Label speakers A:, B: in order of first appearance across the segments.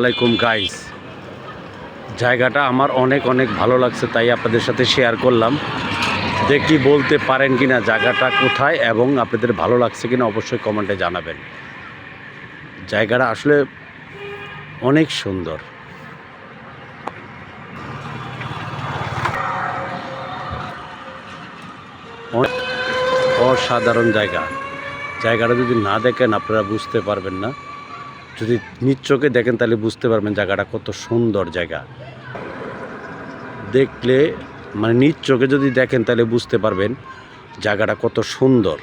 A: আলাইকুম গাইস জায়গাটা আমার অনেক অনেক ভালো লাগছে, তাই আপনাদের সাথে শেয়ার করলাম। দেখি বলতে পারেন কিনা জায়গাটা কোথায় এবং আপনাদের ভালো লাগছে কিনা অবশ্যই কমেন্টে জানাবেন। জায়গাটা আসলে অনেক সুন্দর। অসাধারণ জায়গা। জায়গাটা যদি না দেখেন, আপনারা বুঝতে পারবেন না। যদি নিজ চোখে দেখেন, তাহলে বুঝতে পারবেন জায়গাটা কত সুন্দর জায়গা। দেখলে মানে নিজ চোখে যদি দেখেন, তাহলে বুঝতে পারবেন জায়গাটা কত সুন্দর।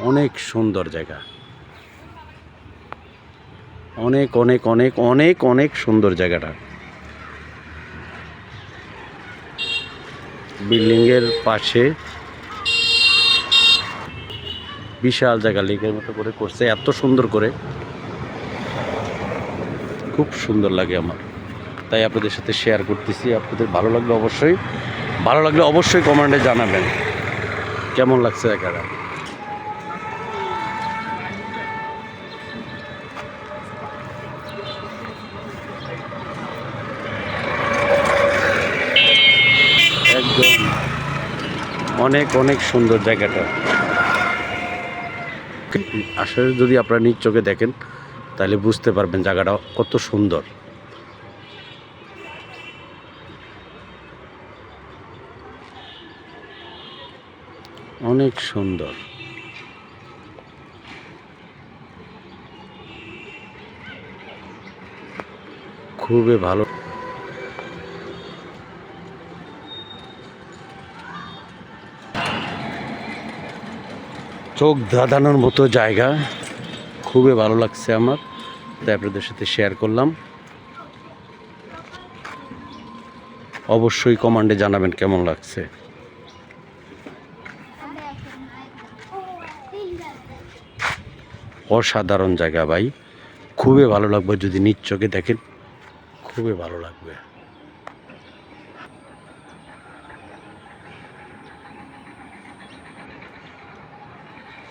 A: অনেক সুন্দর জায়গা। অনেক অনেক অনেক অনেক অনেক সুন্দর জায়গাটা। বিল্ডিংয়ের পাশে বিশাল জায়গা, লেকের মতো করে করছে, এত সুন্দর করে। খুব সুন্দর লাগে আমার। তাই আপনাদের সাথে শেয়ার করতেছি। আপনাদের ভালো লাগলে অবশ্যই, ভালো লাগলে অবশ্যই কমেন্টে জানাবেন। কেমন লাগছে জায়গাটা একদম। অনেক অনেক সুন্দর জায়গাটা। আসলে যদি আপনারা নিজ চোখে দেখেন তাহলে বুঝতে পারবেন জায়গাটা কত সুন্দর। অনেক সুন্দর। খুবই ভালো। চোখ ধাঁধানোর মতো জায়গা। খুবই ভালো লাগছে আমার, তাই আপনাদের সাথে শেয়ার করলাম। অবশ্যই কমান্ডে জানাবেন কেমন লাগছে। অসাধারণ জায়গা ভাই, খুবই ভালো লাগবে যদি নিজ চোখে দেখেন, খুবই ভালো লাগবে।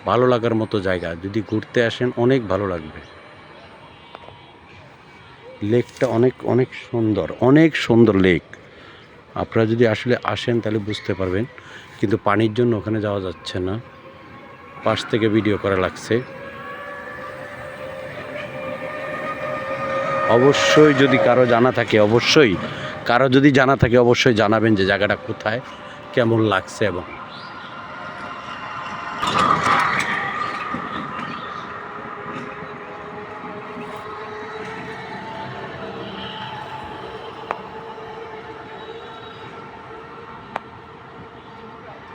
A: ভালো লাগার মতো জায়গা। যদি ঘুরতে আসেন, অনেক ভালো লাগবে। লেকটা অনেক অনেক সুন্দর অনেক সুন্দর লেক। আপনারা যদি আসলে আসেন, তাহলে বুঝতে পারবেন। কিন্তু পানির জন্য ওখানে যাওয়া যাচ্ছে না। পাশ থেকে ভিডিও করা লাগছে। অবশ্যই যদি কারও জানা থাকে, অবশ্যই। কারও যদি জানা থাকে, অবশ্যই জানাবেন যে জায়গাটা কোথায়, কেমন লাগছে এবং